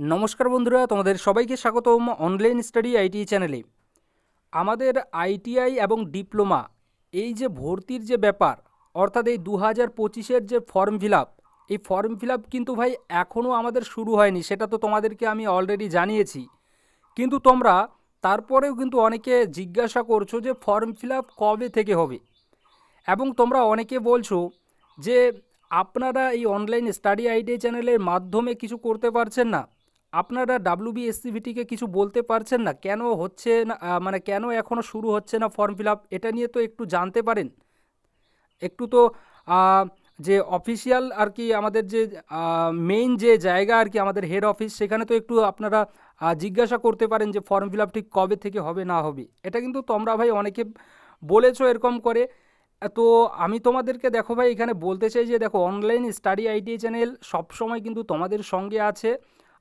নমস্কার বন্ধুরা, তোমাদের সবাইকে স্বাগতম অনলাইন স্টাডি আইটি চ্যানেলে আমাদের আইটিআই এবং ডিপ্লোমা এই যে ভর্তির যে ব্যাপার, অর্থাৎ এই দু হাজার পঁচিশের যে ফর্ম ফিল এই ফর্ম ফিল কিন্তু ভাই এখনও আমাদের শুরু হয়নি, সেটা তো তোমাদেরকে আমি অলরেডি জানিয়েছি। কিন্তু তোমরা তারপরেও কিন্তু অনেকে জিজ্ঞাসা করছ যে ফর্ম ফিল কবে থেকে হবে? এবং তোমরা অনেকে বলছো যে আপনারা এই অনলাইন স্টাডি আইডি চ্যানেলের মাধ্যমে কিছু করতে পারছেন না। আপনারা ডাব্লিউ বিএসসিভিটিকে কিছু বলতে পারছেন না? কেন হচ্ছে না মানে কেন এখনও শুরু হচ্ছে না ফর্ম ফিল আপ এটা নিয়ে তো একটু জানতে পারেন। একটু তো যে অফিসিয়াল আর কি আমাদের যে মেইন যে জায়গা আর কি আমাদের হেড অফিস সেখানে তো একটু আপনারা জিজ্ঞাসা করতে পারেন যে ফর্ম ফিল আপ ঠিক কবে থেকে হবে, না হবে। এটা কিন্তু তোমরা ভাই অনেকে বলেছ এরকম করে। তো আমি তোমাদেরকে দেখো ভাই, এখানে বলতে চাই যে দেখো অনলাইন স্টাডি আইটি চ্যানেল সবসময় কিন্তু তোমাদের সঙ্গে আছে।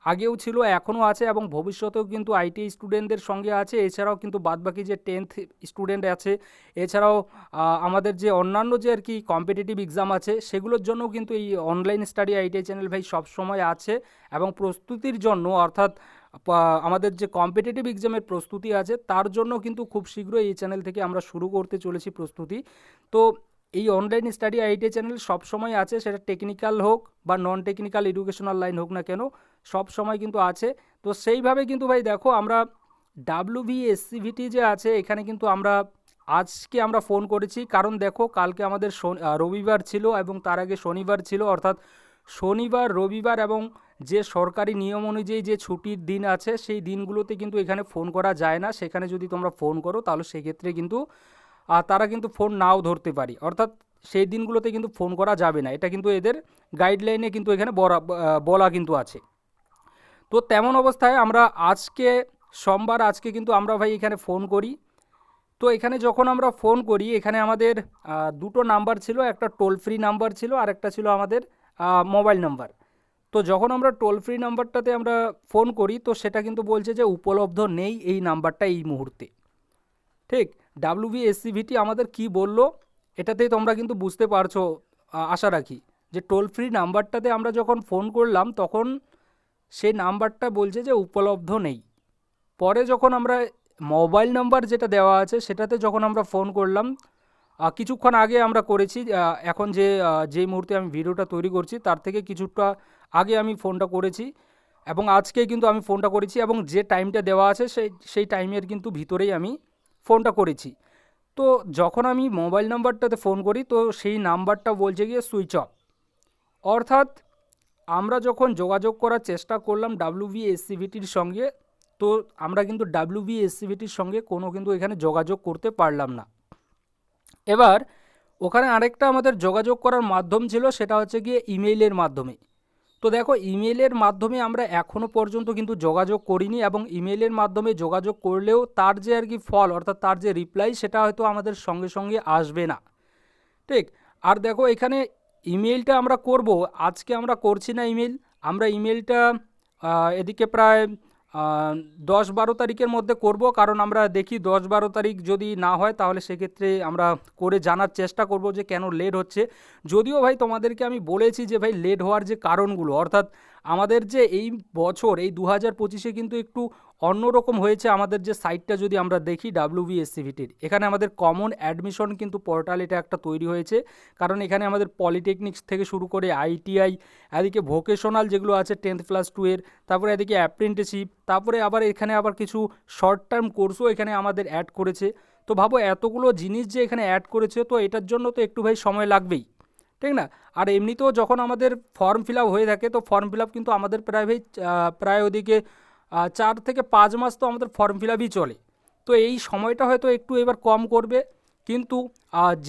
আগেও ছিল, এখনও আছে এবং ভবিষ্যতেও কিন্তু আইটি স্টুডেন্টদের সঙ্গে আছে। এছাড়াও কিন্তু বাদবাকি যে টেন্থ স্টুডেন্ট আছে, এছাড়াও আমাদের যে অন্যান্য যে আর কি কম্পিটিটিভ এক্সাম আছে, সেগুলোর জন্য কিন্তু এই অনলাইন স্টাডি আইটিআই চ্যানেল ভাই সবসময় আছে এবং প্রস্তুতির জন্য, অর্থাৎ আমাদের যে কম্পিটিটিভ এক্সামের প্রস্তুতি আছে, তার জন্য কিন্তু খুব শীঘ্রই এই চ্যানেল থেকে আমরা শুরু করতে চলেছি প্রস্তুতি। তো এই অনলাইন স্টাডি আইটি চ্যানেল সবসময় আছে, সেটা টেকনিক্যাল হোক বা নন টেকনিক্যাল এডুকেশনাল লাইন হোক না কেন সব সময় কিন্তু আছে। তো সেইভাবে কিন্তু ভাই দেখো, আমরা ডাব্লিউ বি এসসিভিটি যে আছে, এখানে কিন্তু আমরা আজকে আমরা ফোন করেছি। কারণ দেখো, কালকে আমাদের রবিবার ছিল এবং তার আগে শনিবার ছিল। অর্থাৎ শনিবার, রবিবার এবং যে সরকারি নিয়ম অনুযায়ী যে ছুটির দিন আছে, সেই দিনগুলোতে কিন্তু এখানে ফোন করা যায় না। সেখানে যদি তোমরা ফোন করো, তাহলে সেক্ষেত্রে কিন্তু আহ, তারা কিন্তু ফোন নাও ধরতে পারি। অর্থাৎ সেই দিনগুলোতে কিন্তু ফোন করা যাবে না। এটা কিন্তু এদের গাইডলাইনে কিন্তু এখানে বলা কিন্তু আছে। তো তেমন অবস্থায় আমরা আজকে সোমবার আজকে কিন্তু আমরা ভাই এখানে ফোন করি। তো এখানে যখন আমরা ফোন করি এখানে আমাদের দুটো নাম্বার ছিল। একটা টোল ফ্রি নাম্বার ছিল আর একটা ছিল আমাদের মোবাইল নাম্বার তো যখন আমরা টোল ফ্রি নাম্বারটাতে আমরা ফোন করি তো সেটা কিন্তু বলছে যে উপলব্ধ নেই এই নাম্বারটা এই মুহূর্তে। ঠিক ডাব্লিউ বি এসসিভিটি আমাদের কি বলল, এটাতেই তোমরা কিন্তু বুঝতে পারছ আশা রাখি। যে টোল ফ্রি নাম্বারটাতে আমরা যখন ফোন করলাম, তখন সেই নাম্বারটা বলছে যে উপলব্ধ নেই। পরে যখন আমরা মোবাইল নাম্বার যেটা দেওয়া আছে, সেটাতে যখন আমরা ফোন করলাম কিছুক্ষণ আগে আমরা করেছি এখন যে যেই মুহূর্তে আমি ভিডিওটা তৈরি করছি, তার থেকে কিছুটা আগে আমি ফোনটা করেছি এবং আজকেই কিন্তু আমি ফোনটা করেছি এবং যে টাইমটা দেওয়া আছে, সেই সেই টাইমের কিন্তু ভিতরেই আমি ফোনটা করেছি। তো যখন আমি মোবাইল নাম্বারটাতে ফোন করি, তো সেই নাম্বারটা বলছে গিয়ে সুইচ অফ। অর্থাৎ আমরা যখন যোগাযোগ করার চেষ্টা করলাম ডাব্লিউ বি এসসিভিটির সঙ্গে, তো আমরা কিন্তু ডাব্লিউ বি এসসিভিটির সঙ্গে কোনো কিন্তু এখানে যোগাযোগ করতে পারলাম না। এবার ওখানে আরেকটা আমাদের যোগাযোগ করার মাধ্যম ছিল, সেটা হচ্ছে গিয়ে ইমেইলের মাধ্যমে। তো দেখো ইমেলের মাধ্যমে আমরা এখনও পর্যন্ত কিন্তু যোগাযোগ করিনি এবং ইমেলের মাধ্যমে যোগাযোগ করলেও তার যে আর কি ফল, অর্থাৎ তার যে রিপ্লাই সেটা হয়তো আমাদের সঙ্গে সঙ্গে আসবে না। ঠিক? আর দেখো, এখানে ইমেলটা আমরা করব। আজকে আমরা করছি না ইমেল আমরা ইমেলটা এদিকে প্রায় দশ বারো তারিখের মধ্যে করব, কারণ আমরা দেখি দশ বারো তারিখ যদি না হয়, তাহলে সেক্ষেত্রে আমরা করে জানার চেষ্টা করব যে কেন লেট হচ্ছে। যদিও ভাই তোমাদেরকে আমি বলেছি যে ভাই লেট হওয়ার যে কারণগুলো, অর্থাৎ আমাদের যে এই বছর, এই দু হাজার পঁচিশে কিন্তু একটু অন্যরকম হয়েছে আমাদের যে সাইটটা যদি আমরা দেখি ডাব্লিউ বিএসসিভিটির এখানে আমাদের কমন অ্যাডমিশন কিন্তু পোর্টাল এটা একটা তৈরি হয়েছে। কারণ এখানে আমাদের পলিটেকনিক্স থেকে শুরু করে আইটিআই এদিকে ভোকেশনাল যেগুলো আছে টেন্থ প্লাস টু এর, তারপরে এদিকে অ্যাপ্রেন্টিসশিপ তারপরে আবার এখানে আবার কিছু শর্ট টার্ম কোর্সও এখানে আমাদের অ্যাড করেছে। তো ভাবো, এতগুলো জিনিস যে এখানে অ্যাড করেছে, তো এটার জন্য তো একটু ভাই সময় লাগবেই। ঠিক না? আর এমনিতেও যখন আমাদের ফর্ম ফিল হয়ে থাকে, তো ফর্ম ফিল কিন্তু আমাদের প্রায় ভাই প্রায় ওদিকে চার থেকে পাঁচ মাস তো আমাদের ফর্ম ফিল চলে। তো এই সময়টা হয়তো একটু এবার কম করবে, কিন্তু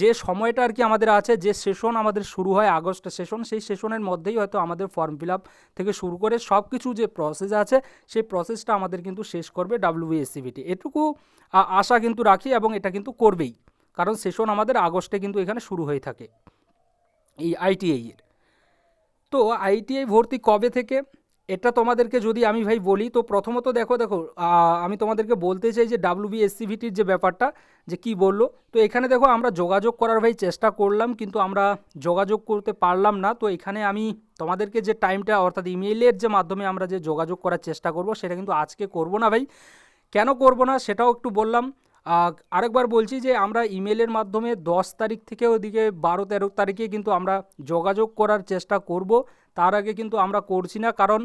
যে সময়টা আর কি আমাদের আছে, যে সেশন আমাদের শুরু হয়, আগস্ট সেশন সেই সেশনের মধ্যেই হয়তো আমাদের ফর্ম ফিল থেকে শুরু করে সব কিছু যে প্রসেস আছে, সেই প্রসেসটা আমাদের কিন্তু শেষ করবে ডাব্লিউবিএসসিবিটি এটুকু আশা কিন্তু রাখি এবং এটা কিন্তু করবেই। কারণ সেশন আমাদের আগস্টে কিন্তু এখানে শুরু হয়ে থাকে। এই আইটিআই এর। তো আইটিআই ভর্তি কবে থেকে? এটা তোমাদেরকে যদি আমি ভাই বলি, তো প্রথমত দেখো দেখো আমি তোমাদেরকে বলতে চাই যে ডাব্লিউ বিএসসিভিটির যে ব্যাপারটা, যে কি বলল, তো এখানে দেখো আমরা যোগাযোগ করার ভাই চেষ্টা করলাম, কিন্তু আমরা যোগাযোগ করতে পারলাম না। তো এখানে আমি তোমাদেরকে যে টাইমটা অর্থাৎ ইমেইলের যে মাধ্যমে আমরা যে যোগাযোগ করার চেষ্টা করব, সেটা কিন্তু আজকে করব না ভাই। কেন করব না, সেটাও একটু বললাম। আরেকবার বলছি যে আমরা ইমেলের মাধ্যমে দশ তারিখ থেকে ওদিকে বারো তেরো তারিখে কিন্তু আমরা যোগাযোগ করার চেষ্টা করব। তার আগে কিন্তু আমরা করছি না, কারণ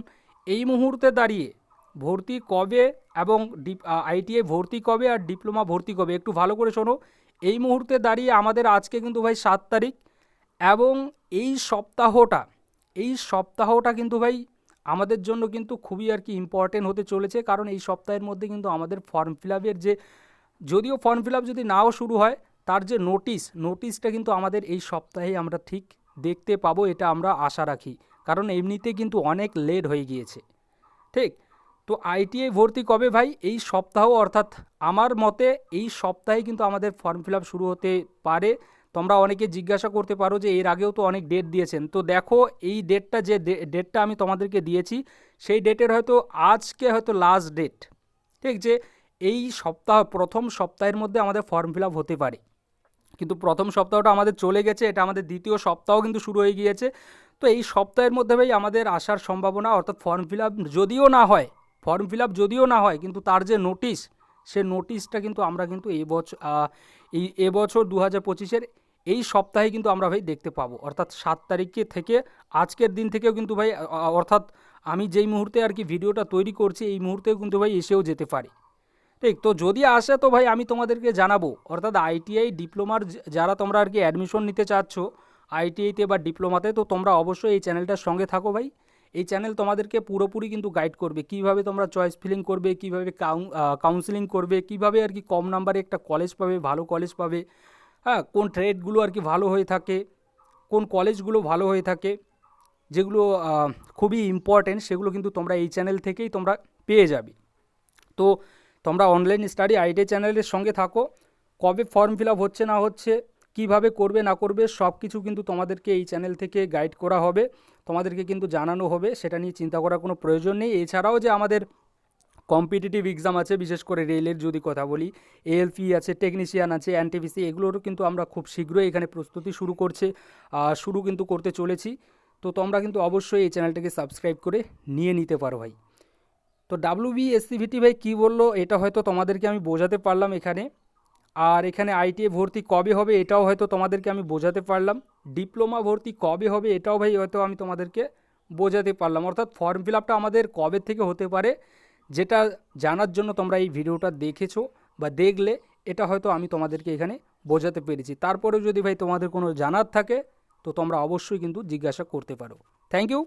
এই মুহূর্তে দাঁড়িয়ে ভর্তি কবে এবং আইটিআই ভর্তি কবে আর ডিপ্লোমা ভর্তি কবে একটু ভালো করে শোনো। এই মুহূর্তে দাঁড়িয়ে আমাদের আজকে কিন্তু ভাই সাত তারিখ এবং এই সপ্তাহটা এই সপ্তাহটা কিন্তু ভাই আমাদের জন্য কিন্তু খুবই আর কি ইম্পর্টেন্ট হতে চলেছে, কারণ এই সপ্তাহের মধ্যে কিন্তু আমাদের ফর্ম ফিল আপের যে যদিও ফর্ম ফিল যদি নাও শুরু হয়, তার যে নোটিশ নোটিশটা কিন্তু আমাদের এই সপ্তাহে আমরা ঠিক দেখতে পাবো, এটা আমরা আশা রাখি। কারণ এমনিতে কিন্তু অনেক লেট হয়ে গিয়েছে। ঠিক? তো আইটিআই ভর্তি কবে ভাই? এই সপ্তাহ, অর্থাৎ আমার মতে এই সপ্তাহে কিন্তু আমাদের ফর্ম ফিল শুরু হতে পারে। তোমরা অনেকে জিজ্ঞাসা করতে পারো যে এর আগেও তো অনেক ডেট দিয়েছেন। তো দেখো, এই ডেটটা যে ডেটটা আমি তোমাদেরকে দিয়েছি, সেই ডেটের হয়তো আজকে হয়তো লাস্ট ডেট ঠিক? যে এই সপ্তাহ, প্রথম সপ্তাহের মধ্যে আমাদের ফর্ম ফিল হতে পারে। কিন্তু প্রথম সপ্তাহটা আমাদের চলে গেছে, এটা আমাদের দ্বিতীয় সপ্তাহ কিন্তু শুরু হয়ে গিয়েছে। তো এই সপ্তাহের মধ্যে ভাই আমাদের আসার সম্ভাবনা অর্থাৎ ফর্ম ফিল যদিও না হয় ফর্ম ফিল যদিও না হয়, কিন্তু তার যে নোটিশ সে নোটিশটা কিন্তু আমরা কিন্তু এই বছর এই এবছর দু হাজার পঁচিশের এই সপ্তাহে কিন্তু আমরা ভাই দেখতে পাবো। অর্থাৎ সাত তারিখে থেকে আজকের দিন থেকেও কিন্তু ভাই অর্থাৎ আমি যেই মুহূর্তে আর কি ভিডিওটা তৈরি করছি, এই মুহূর্তেও কিন্তু ভাই এসেও যেতে পারে। ঠিক, তো যদি আসে তো ভাই আমি তোমাদেরকে জানাব। অর্থাৎ আইটিআই ডিপ্লোমার যারা তোমরা আর কি অ্যাডমিশন নিতে চাচ্ছ আইটিআইতে বা ডিপ্লোমাতে, তো তোমরা অবশ্যই এই চ্যানেলটার সঙ্গে থাকো ভাই। এই চ্যানেল তোমাদেরকে পুরোপুরি কিন্তু গাইড করবে। কীভাবে তোমরা চয়েস ফিলিং করবে, কীভাবে কাউন্সিলিং করবে, কীভাবে আর কি কম নাম্বারে একটা কলেজ পাবে, ভালো কলেজ পাবে হ্যাঁ কোন ট্রেডগুলো আর কি ভালো হয়ে থাকে, কোন কলেজগুলো ভালো হয়ে থাকে, যেগুলো খুবই ইম্পর্টেন্ট সেগুলো কিন্তু তোমরা এই চ্যানেল থেকেই তোমরা পেয়ে যাবে। তো তোমরা অনলাইন স্টাডি আইডি চ্যানেলের সঙ্গে থাকো। কবে ফর্ম ফিল হচ্ছে না হচ্ছে, কীভাবে করবে না করবে সব কিছু কিন্তু তোমাদেরকে এই চ্যানেল থেকে গাইড করা হবে। তোমাদেরকে কিন্তু জানানো হবে, সেটা নিয়ে চিন্তা করার কোনো প্রয়োজন নেই। এছাড়াও যে আমাদের কম্পিটিটিভ এক্সাম আছে, বিশেষ করে রেলের যদি কথা বলি এএলপি আছে টেকনিশিয়ান আছে এনটিপিসি এগুলোরও কিন্তু আমরা খুব শীঘ্রই এখানে প্রস্তুতি শুরু করছে শুরু কিন্তু করতে চলেছি। তো তোমরা কিন্তু অবশ্যই এই চ্যানেলটাকে সাবস্ক্রাইব করে নিয়ে নিতে পারো ভাই। তো ডাব্লিউ বি এসসিভিটি ভাই কী বলল? এটা হয়তো তোমাদেরকে আমি বোঝাতে পারলাম এখানে। আর এখানে আইটিএ ভর্তি কবে হবে এটাও হয়তো তোমাদেরকে আমি বোঝাতে পারলাম। ডিপ্লোমা ভর্তি কবে হবে এটাও ভাই হয়তো আমি তোমাদেরকে বোঝাতে পারলাম। অর্থাৎ ফর্ম ফিল আপটা আমাদের কবে থেকে হতে পারে যেটা জানার জন্য তোমরা এই ভিডিওটা দেখেছ বা দেখলে, এটা হয়তো আমি তোমাদেরকে এখানে বোঝাতে পেরেছি। তারপরেও যদি ভাই তোমাদের কোনো জানার থাকে, তো তোমরা অবশ্যই কিন্তু জিজ্ঞাসা করতে পারো। Thank you